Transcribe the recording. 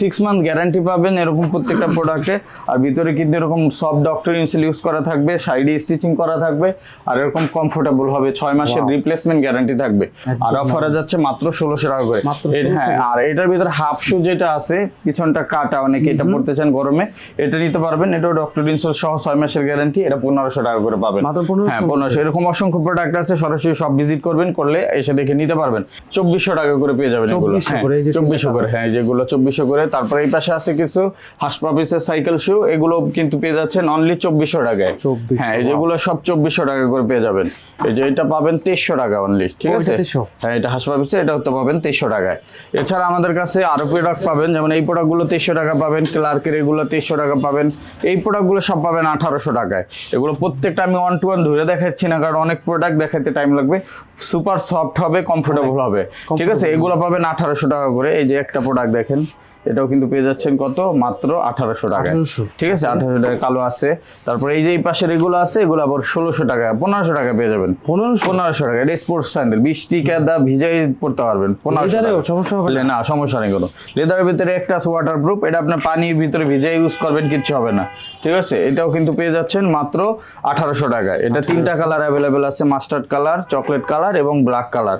Six month guarantee পাবেন এরকম প্রত্যেকটা প্রোডাক্টে আর ভিতরে কিন্তু এরকম সব ডক্টর ইনসেল ইউজ করা থাকবে সাইডে স্টিচিং করা থাকবে আর এরকম কমফোর্টেবল হবে। ছয় মাসের রিপ্লেসমেন্ট গ্যারান্টি থাকবে। আর অফারে যাচ্ছে মাত্র ষোলোশো টাকা করে। হ্যাঁ আর এটার ভিতরে হাফ শু যেটা আছে পিছনটা কাটা অনেকে এটা পড়তে চান গরমে এটা নিতে পারবেন। এটাও ডক্টর ইনসেল সহ ছয় মাসের গ্যারান্টি এটা পনেরোশো টাকা করে পাবেন। মাত্র 1500 হ্যাঁ পনেরোশো। এরকম অসংখ্য প্রোডাক্ট আছে সরাসরি সব ভিজিট করবেন করলে এসে দেখে নিতে পারবেন। চব্বিশশো টাকা করে পেয়ে যাবেন এগুলো। 2400 করে, চব্বিশশো করে হ্যাঁ যেগুলো চব্বিশশো করে তারপরে এই পাশে আছে কিছু হাসপাপিসের সাইকেল শু এগুলো কিন্তু পেয়ে যাচ্ছেন অনলি চব্বিশশো টাকায়। হ্যাঁ এই যেগুলো সব চব্বিশশো টাকা করে পেয়ে যাবেন। এই যে এটা পাবেন তেইশশো টাকা অনলি ঠিক আছে? এটা 2300 হ্যাঁ এটা হাসপাপিসে এটাও তো পাবেন তেইশশো টাকায়। এছাড়া আমাদের কাছে আরও প্রোডাক্ট পাবেন যেমন এই প্রোডাক্টগুলো তেইশশো টাকা পাবেন ক্লার্কের এগুলো তেইশশো টাকা পাবেন। এই প্রোডাক্টগুলো সব পাবেন আঠারোশো টাকায়। এগুলো প্রত্যেকটা আমি ওয়ান টু ওয়ান ধরে দেখাচ্ছি না কারণ অনেক প্রোডাক্ট দেখাতে টাইম লাগবে। সুপার সফট হবে কমফোর্টেবল হবে ঠিক আছে? এগুলো পাবেন আঠারোশো টাকা করে। এই যে একটা প্রোডাক্ট দেখেন এটাও কিন্তু পেয়ে যাচ্ছেন কত? মাত্র আঠারোশো টাকা 1800 ঠিক আছে? আঠারোশো টাকা কালো আছে। তারপর এই যে এই পাশের এগুলো আছে এগুলো আবার ষোলোশো টাকা পনেরোশো টাকা পেয়ে যাবেন। পনেরোশো? পনেরোশো টাকা এটা স্পোর্টস স্যান্ডেল বৃষ্টি কেদা ভিজাই পড়তে পারবেন। পনেরোশো সমস্যা হবে না? সমস্যা নেই কোনো। লেদারের ভিতরে একটা ওয়াটার প্রুফ এটা আপনার পানির ভিতরে ভিজাই ইউজ করবেন কিচ্ছু হবে না। ঠিক আছে? এটাও কিন্তু পেয়ে যাচ্ছেন মাত্র আঠারোশো টাকা এটা তিনটা কালার অ্যাভেলেবেল আছে মাস্টার্ড কালার চকলেট কালার এবং ব্ল্যাক কালার